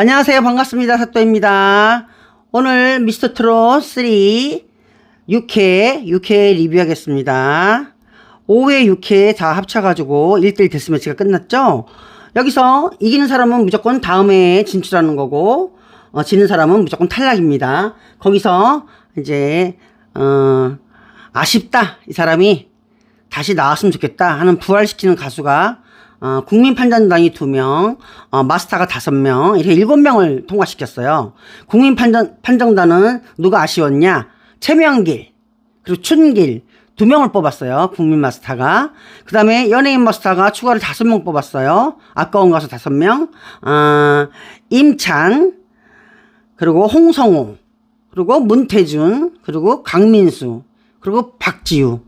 안녕하세요. 반갑습니다. 사또입니다. 오늘 미스터 트롯 3 6회, 6회 리뷰하겠습니다. 5회, 6회 다 합쳐가지고 1대1 데스매치가 끝났죠? 여기서 이기는 사람은 무조건 다음에 진출하는 거고, 어, 지는 사람은 무조건 탈락입니다. 거기서 이제, 어, 아쉽다. 이 사람이 다시 나왔으면 좋겠다 하는 부활시키는 가수가 어, 국민 판단단이 2명, 어, 마스터가 5명, 이렇게 7명을 통과시켰어요. 국민판정단은 누가 아쉬웠냐? 최명길, 그리고 춘길, 2명을 뽑았어요. 국민 마스터가. 그 다음에 연예인 마스터가 추가로 5명 뽑았어요. 아까운 가수 5명, 어, 임찬, 그리고 홍성호, 그리고 문태준, 그리고 강민수, 그리고 박지우.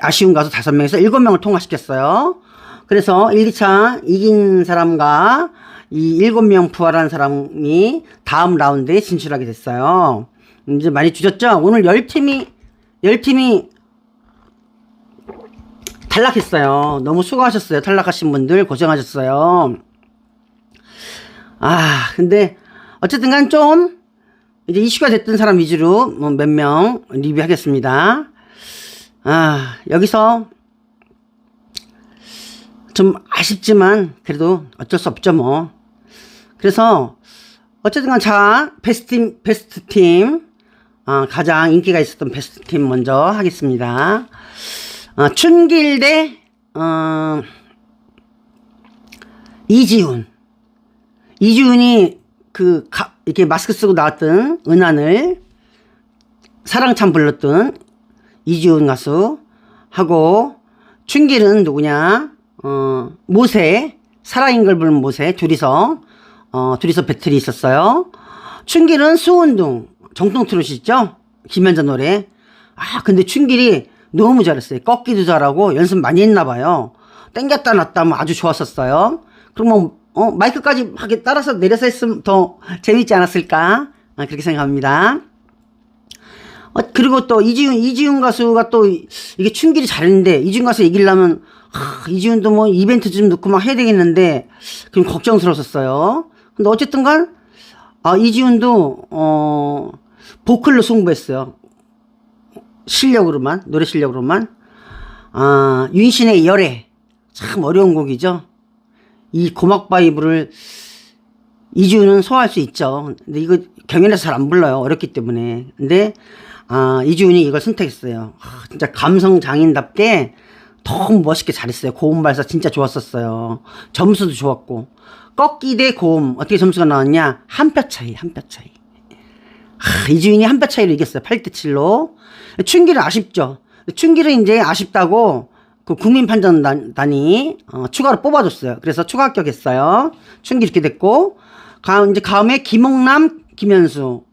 아쉬운 가수 5명에서 7명을 통과시켰어요. 그래서 1, 2차 이긴 사람과 이 7명 부활한 사람이 다음 라운드에 진출하게 됐어요. 이제 많이 주셨죠? 오늘 10팀이, 10팀이 탈락했어요. 너무 수고하셨어요. 탈락하신 분들 고생하셨어요. 아, 근데 어쨌든 간 좀 이제 이슈가 됐던 사람 위주로 뭐 몇 명 리뷰하겠습니다. 아, 여기서 좀 아쉽지만 그래도 어쩔 수 없죠 뭐. 그래서 어쨌든 자 베스트 팀 베스트 팀 어, 가장 인기가 있었던 베스트 팀 먼저 하겠습니다. 어, 춘길 대 어, 이지훈 이지훈이 그 가, 이렇게 마스크 쓰고 나왔던 은하늘 사랑참 불렀던 이지훈 가수 하고 춘길은 누구냐 어, 모세, 사랑인 걸 부른 모세, 둘이서, 어, 둘이서 배틀이 있었어요. 춘길은 수운동, 정통 트롯이 있죠? 김현자 노래. 아, 근데 춘길이 너무 잘했어요. 꺾기도 잘하고 연습 많이 했나 봐요. 땡겼다 놨다 하면 아주 좋았었어요. 그러면, 어, 마이크까지 하게 따라서 내려서 했으면 더 재밌지 않았을까? 아, 그렇게 생각합니다. 어, 그리고 또 이지훈, 이지훈 가수가 또 이게 춘길이 잘했는데 이지훈 가수 이기려면 하, 이지훈도 뭐 이벤트 좀 넣고 막 해야 되겠는데 그럼 걱정스러웠었어요. 근데 어쨌든 간 아, 이지훈도 어 보컬로 승부했어요. 실력으로만 노래 실력으로만 아 윤신의 열애 참 어려운 곡이죠. 이 고막 바이브를 이지훈은 소화할 수 있죠. 근데 이거 경연에서 잘 안 불러요. 어렵기 때문에. 근데 아 이지훈이 이걸 선택했어요. 아, 진짜 감성 장인답게 너무 멋있게 잘했어요. 고음 발사 진짜 좋았었어요. 점수도 좋았고. 꺾기 대 고음 어떻게 점수가 나왔냐? 한 표 차이, 한 표 차이. 하, 이주인이 한 표 차이로 이겼어요. 8대 7로. 춘길은 아쉽죠. 춘길은 이제 아쉽다고 그 국민 판정단이 어, 추가로 뽑아줬어요. 그래서 추가 합격했어요. 춘길 이렇게 됐고, 가, 이제 다음에 김홍남, 김현수.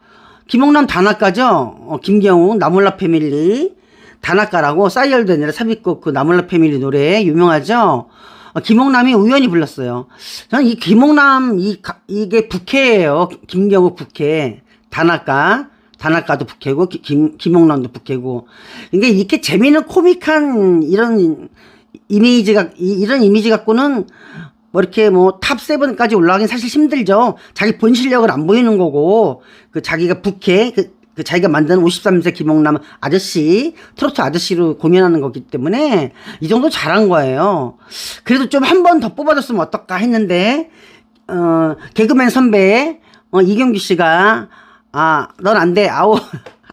김홍남 단아까죠? 어, 김경욱, 나몰라 패밀리. 다나카라고 싸이얼드 아니라 삽입곡 그 나몰라 패밀리 노래 유명하죠? 어, 김홍남이 우연히 불렀어요. 저는 이 김홍남 이 이게 부캐예요. 김경욱 부캐. 다나카 다나카도 부캐고 김 김홍남도 부캐고. 근데 이렇게 재미있는 코믹한 이런 이미지가 이, 런 이미지 갖고는 뭐 이렇게 뭐 탑 세븐까지 올라가긴 사실 힘들죠. 자기 본 실력을 안 보이는 거고 그 자기가 부캐 그 그 자기가 만든 53세 김홍남 아저씨, 트로트 아저씨로 공연하는 거기 때문에 이 정도 잘한 거예요. 그래도 좀 한 번 더 뽑아줬으면 어떨까 했는데, 어, 개그맨 선배, 어, 이경규 씨가, 아, 넌 안 돼. 아우.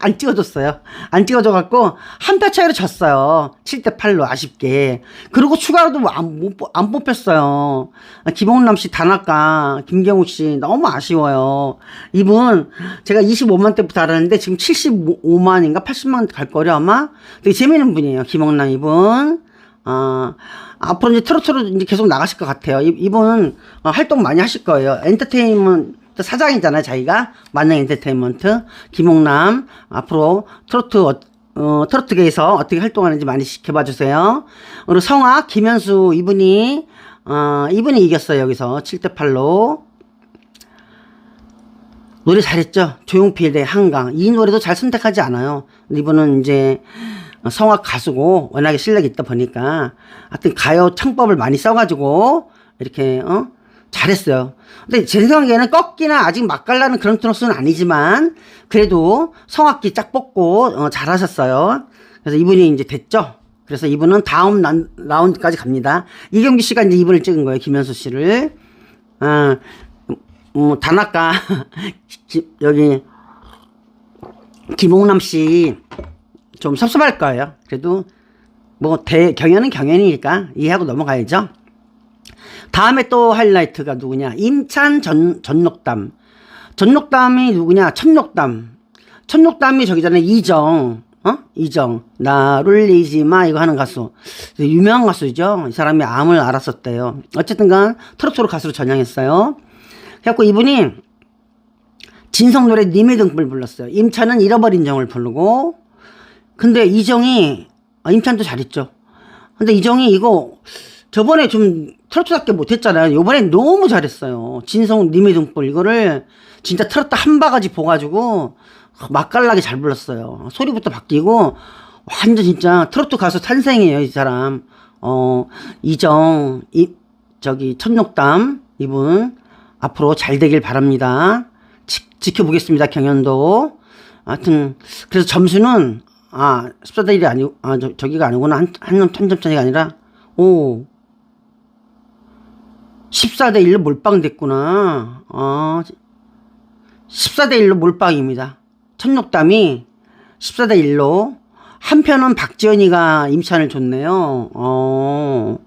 안 찍어줬어요. 안 찍어줘갖고, 한 표 차이로 졌어요. 7대 8로 아쉽게. 그리고 추가로도 뭐 안, 못, 안 뽑혔어요. 김홍남 씨, 단아까, 김경욱 씨, 너무 아쉬워요. 이분, 제가 25만 때부터 알았는데, 지금 75만인가 80만 갈 거려, 아마? 되게 재밌는 분이에요. 김홍남 이분. 어, 앞으로 이제 트로트로 이제 계속 나가실 것 같아요. 이분, 어, 활동 많이 하실 거예요. 엔터테인먼트, 사장이잖아요, 자기가. 만능 엔터테인먼트. 김홍남. 앞으로 트로트, 어, 어, 트로트계에서 어떻게 활동하는지 많이 지켜봐 주세요. 그리고 성악, 김현수 이분이, 어, 이분이 이겼어요, 여기서. 7대8로. 노래 잘했죠? 조용필 대 한강. 이 노래도 잘 선택하지 않아요. 이분은 이제 성악 가수고 워낙에 실력이 있다 보니까 하여튼 가요 창법을 많이 써가지고 이렇게, 어? 잘했어요. 근데 제 생각에는 꺾기나 아직 맛깔나는 그런 트로스는 아니지만 그래도 성악기 짝 뽑고 어, 잘하셨어요. 그래서 이분이 이제 됐죠. 그래서 이분은 다음 란, 라운드까지 갑니다. 이경기 씨가 이제 이분을 찍은 거예요. 김현수 씨를. 어, 뭐 단아까 여기 김홍남 씨 좀 섭섭할 거예요. 그래도 뭐 대, 경연은 경연이니까 이해하고 넘어가야죠. 다음에 또 하이라이트가 누구냐? 임찬 전, 전녹담. 전녹담이 누구냐? 천녹담. 천녹담이 저기 전에 이정, 어? 이정. 나를 리지 마. 이거 하는 가수. 유명한 가수죠. 이 사람이 암을 알았었대요. 어쨌든 간 트로트로 가수로 전향했어요. 그래갖고 이분이 진성 노래 님의 등불 불렀어요. 임찬은 잃어버린 정을 부르고. 근데 이정이, 아, 임찬도 잘했죠. 근데 이정이 이거 저번에 좀 트로트답게 못했잖아요. 요번엔 너무 잘했어요. 진성 님의 등불 이거를 진짜 트로트 한 바가지 보가지고 맛깔나게 잘 불렀어요. 소리부터 바뀌고 완전 진짜 트로트 가수 탄생이에요. 이 사람. 어 이정 이 저기 천록담 이분 앞으로 잘 되길 바랍니다. 지, 지켜보겠습니다. 경연도. 하여튼 그래서 점수는 아 14대 1이 아니고 아 저, 저기가 아니구나 한한 점 차이가 아니라 오 14대 1로 몰빵됐구나. 어, 14대 1로 몰빵입니다. 천록담이 14대 1로 한편은 박지연이가 임찬을 줬네요. 어,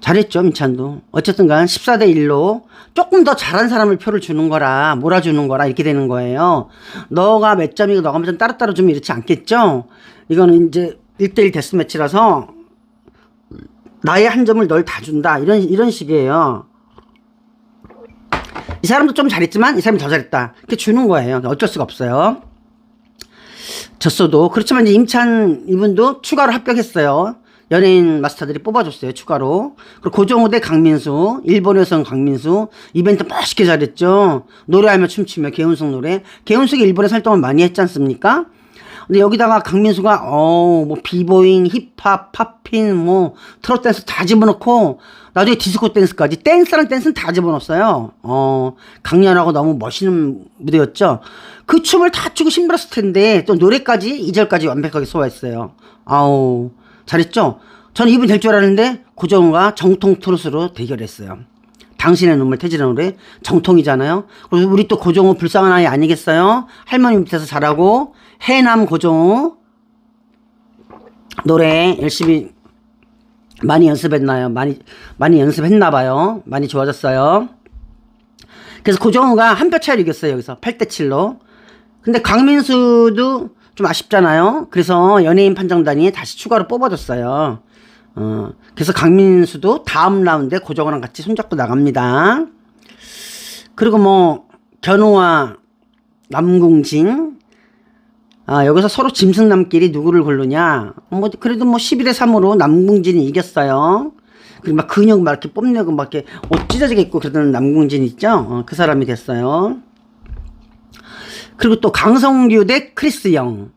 잘했죠, 임찬도. 어쨌든 간 14대 1로 조금 더 잘한 사람을 표를 주는 거라, 몰아주는 거라, 이렇게 되는 거예요. 너가 몇 점이고 너가 몇 점 따로따로 주면 이렇지 않겠죠? 이거는 이제 1대1 데스매치라서 나의 한 점을 널 다 준다. 이런, 이런 식이에요. 이 사람도 좀 잘했지만 이 사람이 더 잘했다. 이렇게 주는 거예요. 어쩔 수가 없어요. 졌어도. 그렇지만 이제 임찬 이분도 추가로 합격했어요. 연예인 마스터들이 뽑아줬어요. 추가로. 그리고 고정호 대 강민수. 일본에서는 강민수. 이벤트 멋있게 잘했죠. 노래하며 춤추며 개운숙 노래. 개운숙이 일본에 활동을 많이 했지 않습니까? 근데 여기다가 강민수가 어 뭐 비보잉, 힙합, 팝핀, 뭐 트롯 댄스 다 집어넣고 나중에 디스코 댄스까지 댄스랑 댄스는 다 집어넣었어요. 어 강렬하고 너무 멋있는 무대였죠. 그 춤을 다 추고 힘들었을 텐데 또 노래까지 2절까지 완벽하게 소화했어요. 아우 잘했죠. 저는 이분 될 줄 알았는데 고정우가 정통 트롯으로 대결했어요. 당신의 눈물 태진의 노래 정통이잖아요. 그리고 우리 또 고정우 불쌍한 아이 아니겠어요? 할머니 밑에서 자라고 해남 고종우 노래 열심히 많이 연습했나요? 많이 많이 연습했나 봐요. 많이 좋아졌어요. 그래서 고종우가 한 표 차이로 이겼어요. 여기서 8대 7로. 근데 강민수도 좀 아쉽잖아요. 그래서 연예인 판정단이 다시 추가로 뽑아줬어요. 어, 그래서 강민수도 다음 라운드에 고정우랑 같이 손잡고 나갑니다. 그리고 뭐 견우와 남궁진 아, 여기서 서로 짐승남끼리 누구를 고르냐. 뭐, 그래도 뭐 11대 3으로 남궁진이 이겼어요. 그리고 막 근육 막 이렇게 뽐내고 막 이렇게 옷 찢어지게 입고 그러던 남궁진 있죠? 어, 그 사람이 됐어요. 그리고 또 강성규 대 크리스 영.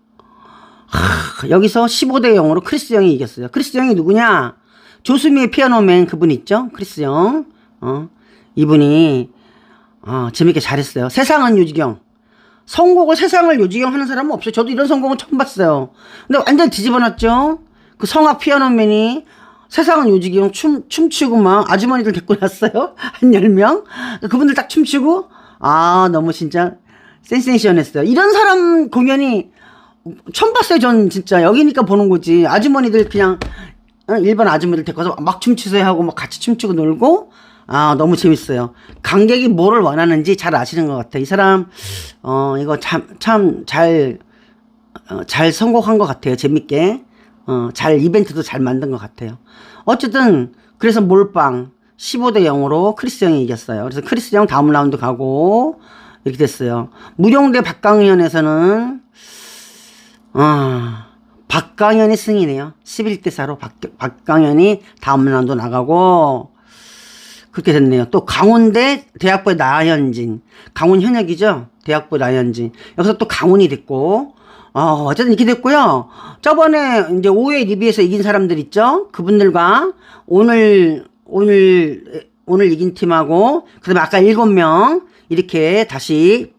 하, 여기서 15대 0으로 크리스 영이 이겼어요. 크리스 영이 누구냐? 조수미의 피아노맨 그분 있죠? 크리스 영. 어, 이분이, 어, 재밌게 잘했어요. 세상은 유지경. 선곡을 세상을 요지경 하는 사람은 없어요. 저도 이런 선곡은 처음 봤어요. 근데 완전 뒤집어놨죠? 그 성악 피아노맨이 세상은 요지경 춤, 춤추고 막 아주머니들 데리고 났어요. 한 10명. 그분들 딱 춤추고, 아, 너무 진짜 센세이션했어요. 이런 사람 공연이 처음 봤어요. 전 진짜. 여기니까 보는 거지. 아주머니들 그냥 어, 일반 아주머니들 데리고 와서 막 춤추세요 하고 막 같이 춤추고 놀고 아, 너무 재밌어요. 관객이 뭐를 원하는지 잘 아시는 것 같아요. 이 사람, 어, 이거 참, 참 잘, 어, 잘 선곡한 것 같아요. 재밌게. 어, 잘, 이벤트도 잘 만든 것 같아요. 어쨌든, 그래서 몰빵 15대 0으로 크리스 형이 이겼어요. 그래서 크리스 형 다음 라운드 가고, 이렇게 됐어요. 무용대 박강현에서는, 아, 박강현이 승이네요. 11대 4로 박, 박강현이 다음 라운드 나가고, 그렇게 됐네요. 또 강원대 대학부의 나현진. 강원 현역이죠? 대학부 나현진. 여기서 또 강원이 됐고, 어, 어쨌든 이렇게 됐고요. 저번에 이제 5회 리뷰에서 이긴 사람들 있죠? 그분들과 오늘, 오늘 오늘 이긴 팀하고 그 다음에 아까 일곱 명 이렇게 다시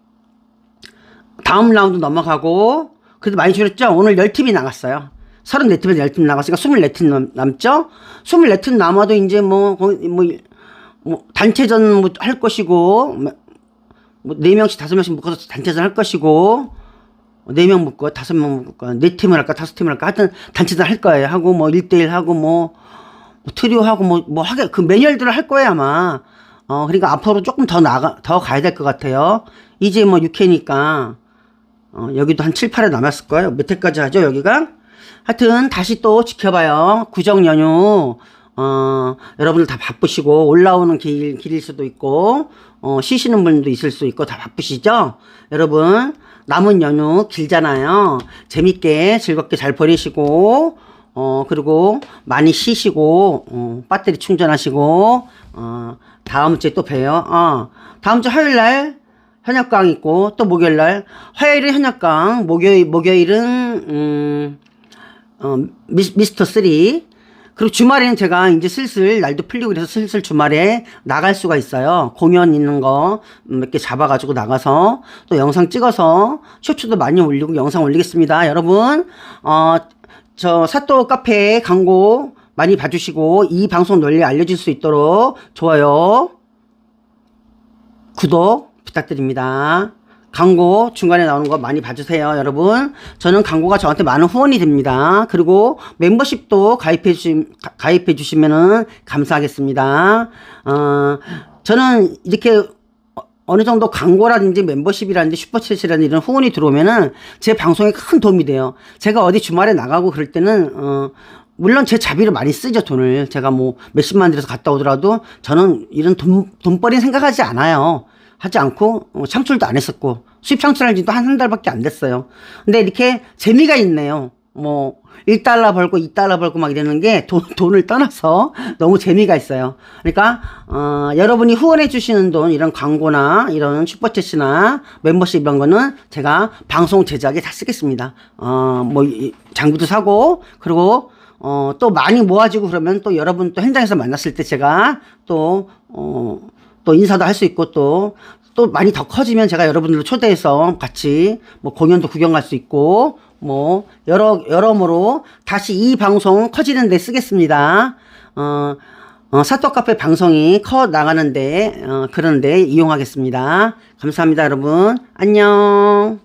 다음 라운드 넘어가고 그래도 많이 줄였죠? 오늘 10팀이 나갔어요. 34팀에서 10팀 나갔으니까 24팀 남, 남죠? 24팀 남아도 이제 뭐, 거의 뭐, 뭐 단체전 뭐 할 것이고 뭐 4명씩 5명씩 묶어서 단체전 할 것이고 4명 묶고 5명 묶고 4팀을 할까 5팀을 할까 하여튼 단체전 할 거예요. 하고 뭐 1대1 하고 뭐, 뭐 트리오 하고 뭐, 뭐 하게 그 매뉴얼들을 할 거예요 아마. 어, 그러니까 앞으로 조금 더 나가, 더 가야 될 것 같아요. 이제 뭐 6회니까 어, 여기도 한 7, 8회 남았을 거예요. 몇 회까지 하죠, 여기가? 하여튼, 다시 또 지켜봐요. 구정 연휴, 어, 여러분들 다 바쁘시고, 올라오는 길, 길일 수도 있고, 어, 쉬시는 분도 있을 수 있고, 다 바쁘시죠? 여러분, 남은 연휴 길잖아요. 재밌게, 즐겁게 잘 보내시고, 어, 그리고 많이 쉬시고, 어, 배터리 충전하시고, 어, 다음 주에 또 봬요. 어, 다음 주 화요일 날, 현역강 있고 또 목요일 날 화요일은 현역강 목요일 목요일은 음, 어, 미, 미스터 3 그리고 주말에는 제가 이제 슬슬 날도 풀리고 그래서 슬슬 주말에 나갈 수가 있어요. 공연 있는 거 몇 개 잡아가지고 나가서 또 영상 찍어서 쇼츠도 많이 올리고 영상 올리겠습니다. 여러분, 어, 저 사또 카페 광고 많이 봐주시고 이 방송 널리 알려줄 수 있도록 좋아요, 구독, 부탁드립니다. 광고 중간에 나오는 거 많이 봐주세요, 여러분. 저는 광고가 저한테 많은 후원이 됩니다. 그리고 멤버십도 가입해 주시, 가입해 주시면은 감사하겠습니다. 어, 저는 이렇게 어느 정도 광고라든지 멤버십이라든지 슈퍼챗이라든지 이런 후원이 들어오면은 제 방송에 큰 도움이 돼요. 제가 어디 주말에 나가고 그럴 때는, 어, 물론 제 자비로 많이 쓰죠, 돈을. 제가 뭐 몇십만 들여서 갔다 오더라도 저는 이런 돈, 돈벌이 생각하지 않아요. 하지 않고 어, 창출도 안 했었고 수입 창출한 지도 한 한 달밖에 안 됐어요. 근데 이렇게 재미가 있네요. 뭐 1달러 벌고 2달러 벌고 막 이러는 게 돈, 돈을 떠나서 너무 재미가 있어요. 그러니까 어, 여러분이 후원해 주시는 돈 이런 광고나 이런 슈퍼챗이나 멤버십 이런 거는 제가 방송 제작에 다 쓰겠습니다. 어, 뭐 장비도 사고 그리고 어, 또 많이 모아지고 그러면 또 여러분 또 현장에서 만났을 때 제가 또 어, 또 인사도 할 수 있고 또, 또 많이 더 커지면 제가 여러분들을 초대해서 같이 뭐 공연도 구경 갈 수 있고 뭐 여러, 여러모로 다시 이 방송 커지는 데 쓰겠습니다. 어, 어, 사또 카페 방송이 커 나가는데, 어, 그런데 이용하겠습니다. 감사합니다, 여러분. 안녕.